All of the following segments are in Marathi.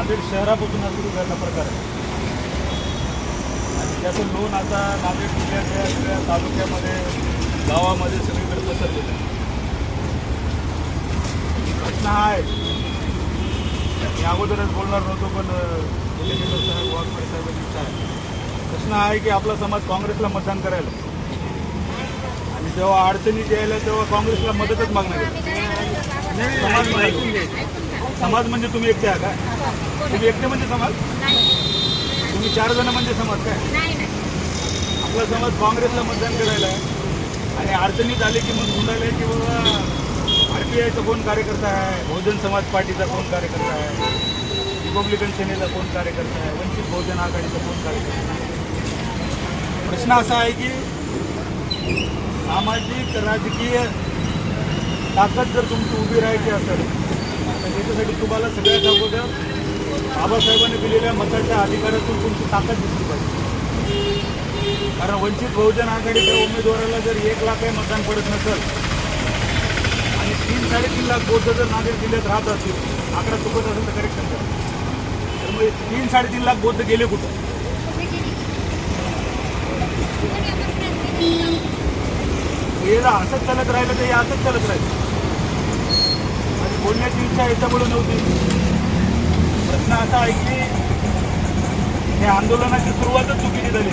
नांदेड शहरापासून हा सुरू झालेला प्रकार आहे. आणि त्याचं लोन आता नांदेड जिल्ह्यातल्या सगळ्या तालुक्यामध्ये गावामध्ये सगळीकडे पसरलेलं आहे. प्रश्न हा आहे. मी अगोदरच बोलणार नव्हतो पण मुरलीधर साहेब वाघमारे साहेबांची इच्छा आहे. प्रश्न आहे की आपला समाज काँग्रेसला मतदान करायला. आणि जेव्हा अडचणीत यायला तेव्हा काँग्रेसला मदतच मागणार आहे. समाज म्हणजे समाज म्हणजे तुम्ही एकटे आहात का? तुम्ही एकटे म्हणजे समाज? तुम्ही चार जण म्हणजे समाज काय? आपला समाज काँग्रेसला मतदान करायला आहे. आणि अडचणीत आले की मग म्हणायला की बाबा आर पी आयचा कोण कार्यकर्ता आहे? बहुजन समाज पार्टीचा कोण कार्यकर्ता आहे? रिपब्लिकन सेनेचा कोण कार्यकर्ता आहे? वंचित बहुजन आघाडीचा कोण कार्यकर्ता आहे? प्रश्न असा आहे की सामाजिक राजकीय ताकद जर तुमची उभी राहायची असेल तर त्याच्यासाठी तुम्हाला सगळ्यात अगोदर बाबासाहेबांनी दिलेल्या मताच्या अधिकारातून तुमची ताकद दिसली पाहिजे. कारण वंचित बहुजन आघाडीच्या उमेदवाराला जर एक लाखही मतदान पडत नसेल आणि तीन साडेतीन लाख बौद्ध जर नांदेड जिल्ह्यात राहत असतील आकडा चुकत असेल तर करेक्शन करा तर मग तीन साडेतीन लाख बौद्ध गेले कुठं? याला असंच चालत राहिलं तर हे असंच चालत राहील. बोलण्याची इच्छा याच्यामुळे नव्हती. प्रश्न असा आहे की हे आंदोलनाची सुरुवातच चुकीची झाली.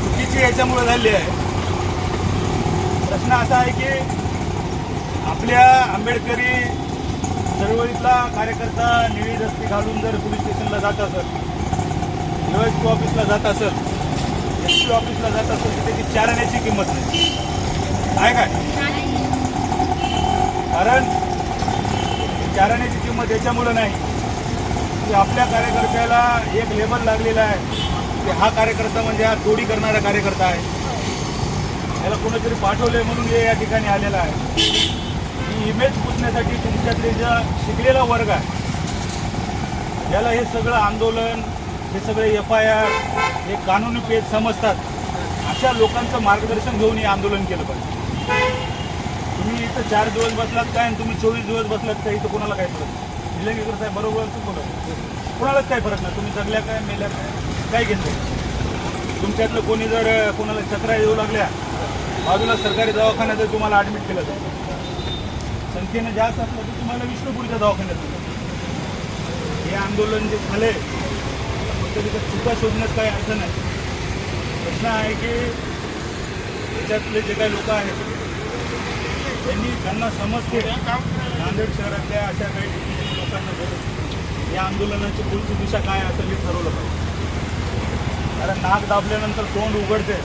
चुकीची याच्यामुळे झाली आहे. प्रश्न असा आहे की आपल्या आंबेडकरी चळवळीतला कार्यकर्ता निळी रस्ती घालून जर पोलीस स्टेशनला जात असेल पी ऑफिसला जात असेल एस पी ऑफिसला जात असेल तर त्याची चारण्याची किंमत नाही. आहे काय? कारण चारण्याची किंमत याच्यामुळं नाही. की आपल्या कार्यकर्त्याला एक लेबल लागलेला आहे. की हा कार्यकर्ता म्हणजे हा चोरी करणारा कार्यकर्ता आहे. याला कोणीतरी आहे म्हणून हे या ठिकाणी आलेला आहे. ही इमेज पुसण्यासाठी तुमच्यातले ज्या शिकलेला वर्ग आहे याला हे सगळं आंदोलन हे सगळे एफ आय आर हे कानूनी पेज समजतात. अशा लोकांचं मार्गदर्शन घेऊन हे आंदोलन केलं पाहिजे. तुम्ही इथं चार दिवस बसलात काय आणि तुम्ही चोवीस दिवस बसलात काय इथं कोणाला काय फरक नाही. निलंगेकर साहेब बरोबर तू बोलत कोणालाच काय फरक नाही. तुम्ही जगल्या काय मेल्या काय? काय घेतलं? तुमच्यातलं कोणी जर कोणाला चक्रा येऊ लागल्या बाजूला सरकारी दवाखान्यात जर तुम्हाला ॲडमिट केलं तर? संख्येनं जास्त असलं तर तुम्हाला विष्णुपूरच्या दवाखान्यात हे आंदोलन जे झाले फक्त तिथं चुका शोधण्यात काही अर्थ नाही. प्रश्न आहे की त्याच्यातले जे काही लोक आहेत त्यांनी त्यांना समजते नांदेड शहरातल्या अशा काही ठिकाणी लोकांना बोलत या आंदोलनाची पुढची दिशा काय असेल हे ठरवलं पाहिजे. कारण नाक दाबल्यानंतर तोंड उघडते.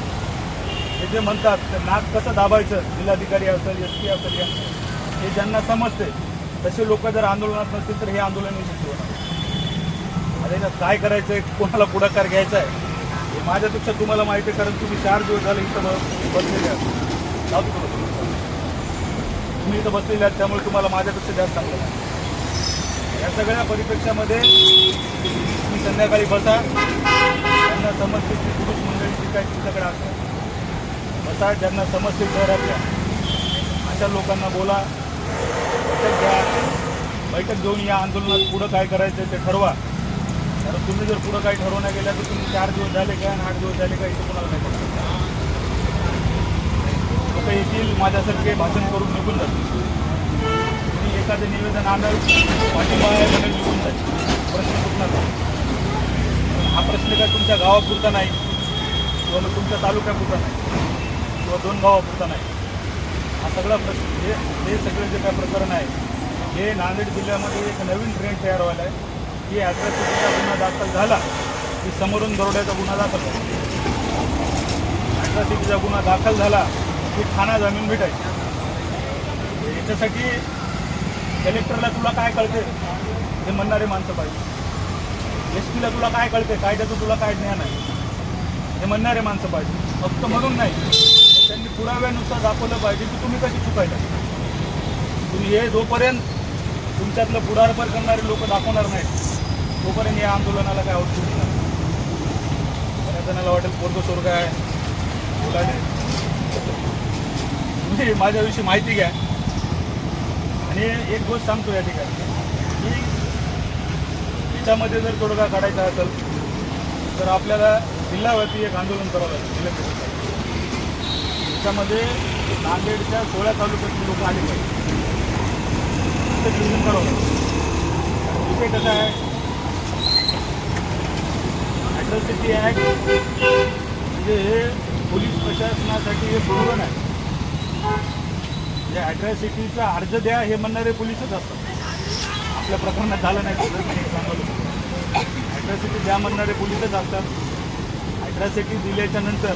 हे जे म्हणतात ते नाक कसं दाबायचं? जिल्हाधिकारी असेल एस पी असेल या हे ज्यांना समजते तसे लोक जर आंदोलनात नसतील तर हे आंदोलन यशस्वी होणार आता काय करायचं? आहे कोणाला पुढाकार घ्यायचा आहे? हे माझ्यापेक्षा तुम्हाला माहिती आहे कारण तुम्ही चार दिवस झाले इथं बसलेले आहात. जाऊ तुम्ही इथं बसलेले आहात त्यामुळे तुम्हाला माझ्यापेक्षा जास्त चांगलं आहे या सगळ्या परिप्रेक्षामध्ये तुम्ही संध्याकाळी बसा. ज्यांना समजते की पुरुष मंडळी काय तुमच्याकडे असतात बसा. ज्यांना समजते शहरातल्या अशा लोकांना बोला. बैठक घ्या. बैठक घेऊन या आंदोलनात पुढं काय करायचं ते ठरवा. कारण तुम्ही जर पुढं काही ठरवण्या गेल्या तर तुम्ही चार दिवस झाले काय आणि आठ दिवस झाले काय इथं कोणाला नाही लोक येतील माझ्यासारखे भाषण करून निघून जातील. तुम्ही एखादं निवेदन आणाल पाठिंबा म्हणून निघून जाईल. प्रश्न सुटणार हा प्रश्न काय तुमच्या गावापुरता नाही किंवा तुमच्या तालुक्यापुरता नाही किंवा दोन गावापुरता नाही. हा सगळा प्रश्न हे हे सगळं जे काय प्रकरण आहे हे नांदेड जिल्ह्यामध्ये एक नवीन ट्रेंड तयार व्हायला आहे. की ॲट्रॉसिटीचा गुन्हा दाखल झाला की समोरून दरोड्याचा गुन्हा दाखल झाला. ॲट्रॉसिटीचा गुन्हा दाखल झाला की खाना जमीन भेटायची याच्यासाठी कलेक्टरला तुला काय कळते हे म्हणणारे माणसं पाहिजे. एस पीला तुला काय कळते कायद्याचं तुला काय ज्ञान आहे? हे म्हणणारे माणसं पाहिजे. फक्त म्हणून नाही. त्यांनी पुराव्यानुसार दाखवलं पाहिजे की तुम्ही कशी चुकायला. तुम्ही हे जोपर्यंत तुमच्यातलं पुढारपर करणारे लोक दाखवणार नाहीत तोपर्यंत या आंदोलनाला काय आवश्यक नाही. बऱ्याच जणाला वाटेल पोरग स्वर्ग आहे मुलाने तुम्ही माझ्याविषयी माहिती घ्या. आणि एक गोष्ट सांगतो या ठिकाणी. की याच्यामध्ये जर तोडगा काढायचा असेल तर आपल्याला जिल्हावरती एक आंदोलन करावं लागेल जिल्हा त्याच्यामध्ये नांदेडच्या सोळा तालुक्यातील लोक आले पाहिजे. तिथे नियोजन करावं लागेल. विषय कसा आहे? ॲट्रॉसिटी ॲक्ट म्हणजे हे पोलीस प्रशासनासाठी हे धोरण आहे म्हणजे ॲट्रॉसिटीचा अर्ज द्या हे म्हणणारे पोलीसच असतात. आपल्या प्रकरणात झालं नाही. तर सांगतो द्या म्हणणारे पोलीसच असतात. ॲट्रॉसिटी दिल्याच्या नंतर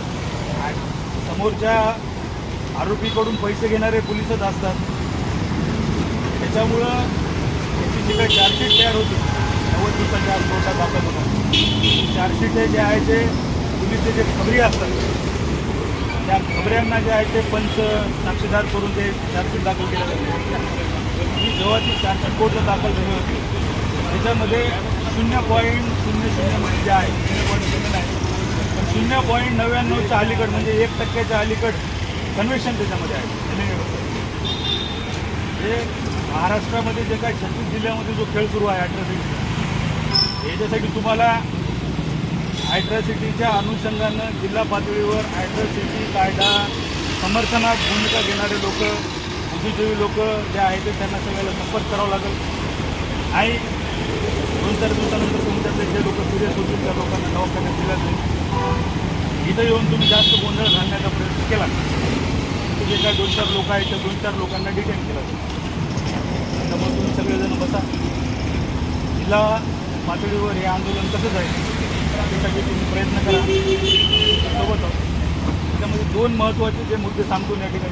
समोरच्या आरोपीकडून पैसे घेणारे पोलीसच असतात. त्याच्यामुळं त्याची जी काही चार्जशीट तयार होती नव्वद दिवसाच्या आज कोर्टात दाखल होणार. चार्जशीट हे जे आहे ते पोलीसचे जे खबरी असतात त्या खबऱ्यांना जे आहे ते पंच साक्षीदार करून ते चार्जशीट दाखल केलं जाते. ही जेव्हा ती चार्जशीट कोर्टला दाखल झाली होती. त्याच्यामध्ये शून्य पॉईंट शून्य शून्य म्हणजे जे आहे. शून्य पॉईंट शून्य नाही पण शून्य पॉईंट नव्याण्णवच्या अलीकड म्हणजे एक टक्क्याच्या अलीकड कन्व्हेक्शन त्याच्यामध्ये आहे. हे महाराष्ट्रामध्ये जे काही छत्तीस जिल्ह्यामध्ये जो खेळ सुरू आहे अॅट्रॉसिटीचा याच्यासाठी तुम्हाला ॲट्रॉसिटीच्या अनुषंगानं जिल्हा पातळीवर ॲट्रॉसिटी कायदा समर्थनात भूमिका घेणारे लोक बुद्धिजीवी लोक जे आहेत ते त्यांना सगळ्याला संपर्क करावा लागेल. आणि दोन चार दिवसानंतर तुमच्याकडे जे लोक सिरियस होतील त्या लोकांना दवाखान्यात दिलं जाईल. इथं येऊन तुम्ही जास्त गोंधळ घालण्याचा प्रयत्न केला जे काय दोन चार लोक आहेत त्या दोन चार लोकांना डिटेन केलं जाईल. त्यामुळे तुम्ही सगळेजण बसा. जिल्हा पातळीवर हे आंदोलन कसं जाईल? त्यासाठी तुम्ही प्रयत्न करा. सोबत त्यामध्ये दोन महत्त्वाचे जे मुद्दे सांगतो या ठिकाणी.